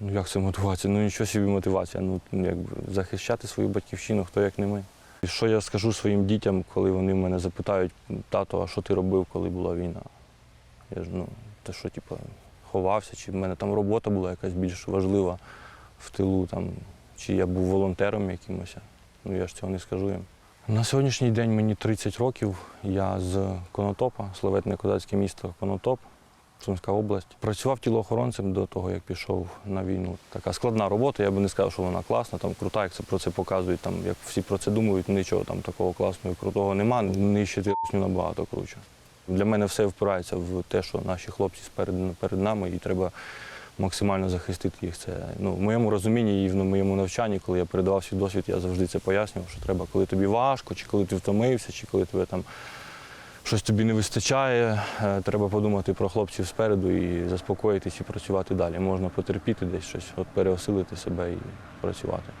Ну як це мотивація? Ну нічого собі мотивація. Ну якби захищати свою батьківщину, хто як не ми. І що я скажу своїм дітям, коли вони мене запитають, тато, а що ти робив, коли була війна? Я ж ну, те, що типу, ховався, чи в мене там робота була якась більш важлива в тилу, там, чи я був волонтером якимось. Ну я ж цього не скажу їм. На сьогоднішній день мені 30 років. Я з Конотопа, славетне козацьке місто Конотоп, Сумська область. Працював тілоохоронцем до того, як пішов на війну. Така складна робота, я би не сказав, що вона класна, там крута, як це про це показують, там, як всі про це думають, нічого там такого класного і крутого нема. Нищити набагато круче. Для мене все впирається в те, що наші хлопці спереду перед нами, і треба максимально захистити їх. Це ну, в моєму розумінні і в моєму навчанні, коли я передавав свій досвід, я завжди це пояснював, що треба, коли тобі важко, чи коли ти втомився, чи коли тебе там щось тобі не вистачає, е, треба подумати про хлопців спереду і заспокоїтись і працювати далі. Можна потерпіти десь щось, от переосилити себе і працювати.